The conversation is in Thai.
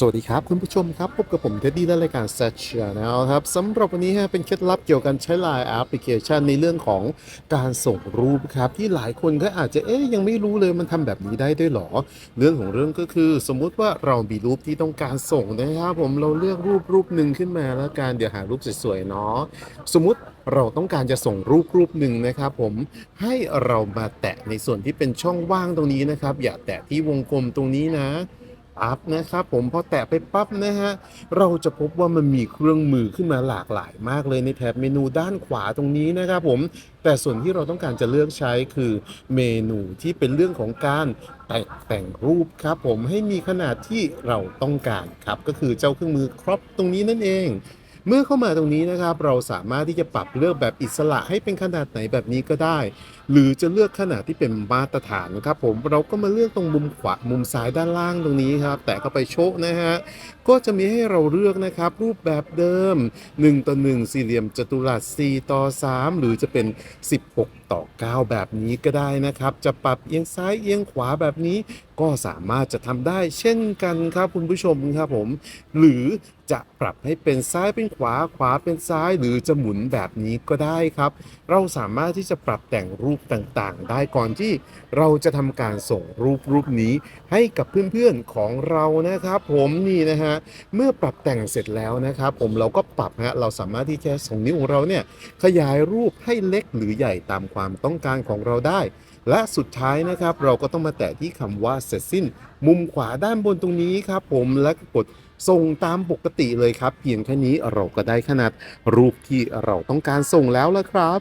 สวัสดีครับคุณผู้ชมครับ พบกับผมเท็ดดี้และรายการ s ซ t Channel ครับสำหรับวันนี้ฮะเป็นเคล็ดลับเกี่ยวกับใช้ Line แอปพลิเคชันในเรื่องของการส่งรูปครับ ที่หลายคนก็อาจจะเอ๊ยยังไม่รู้เลยมันทำแบบนี้ได้ด้วยหรอ เรื่องของเรื่องก็คือสมมุติว่าเรามีรูปที่ต้องการส่งนะครับผมเราเลือกรูปรูปหนึ่งขึ้นมาแล้วกันเดี๋ยวหารูปสวยๆเนาะสมมุติเราต้องการจะส่งรูปรูปหนึ่งนะครับผมให้เรามาแตะในส่วนที่เป็นช่องว่างตรงนี้นะครับอย่าแตะที่วงกลมตรงนี้นะ อัพนะครับผมพอแตะไปปั๊บนะฮะเราจะพบว่ามันมีเครื่องมือขึ้นมาหลากหลายมากเลยในแถบเมนูด้านขวาตรงนี้นะครับผมแต่ส่วนที่เราต้องการจะเลือกใช้คือเมนูที่เป็นเรื่องของการแต่งแต่งรูปครับผมให้มีขนาดที่เราต้องการครับก็คือเจ้าเครื่องมือครอปตรงนี้นั่นเอง เมื่อเข้ามาตรงนี้นะครับ เราสามารถที่จะปรับเลือกแบบอิสระให้เป็นขนาดไหนแบบนี้ก็ได้ หรือจะเลือกขนาดที่เป็นมาตรฐานนะครับผมเราก็มาเลือกตรงมุมขวามุมซ้ายด้านล่างตรงนี้ครับ แต่เข้าไปโชคนะฮะก็จะมีให้เราเลือกนะครับ รูปแบบเดิม 1 ต่อ 1 สี่เหลี่ยมจัตุรัส 4 ต่อ 3 หรือจะเป็น 16 ต่อ 9 แบบนี้ก็ได้นะครับ จะปรับเอียงซ้ายเอียงขวาแบบนี้ ก็สามารถจะทำได้เช่นกันครับคุณผู้ชมครับผม หรือจะปรับให้เป็นซ้ายเป็นขวาขวาเป็นซ้ายหรือจะหมุนแบบนี้ก็ได้ครับ เราสามารถที่จะปรับแต่งรูปต่างๆ ได้ก่อนที่เราจะทำการส่งรูปรูปนี้ให้กับเพื่อนๆของเรานะครับ ผมนี่นะฮะเมื่อปรับแต่งเสร็จแล้วนะครับ ผมเราก็ปรับฮะเราสามารถที่จะส่งนิ้วของเราเนี่ยขยายรูปให้เล็กหรือใหญ่ตามความต้องการของเราได้ และสุดท้ายนะครับเราก็ต้องมาแตะที่คำว่าเสร็จสิ้น มุมขวาด้านบนตรงนี้ครับผมและกดส่งตามปกติเลยครับ เพียงแค่นี้เราก็ได้ขนาดรูปที่เราต้องการส่งแล้วละครับ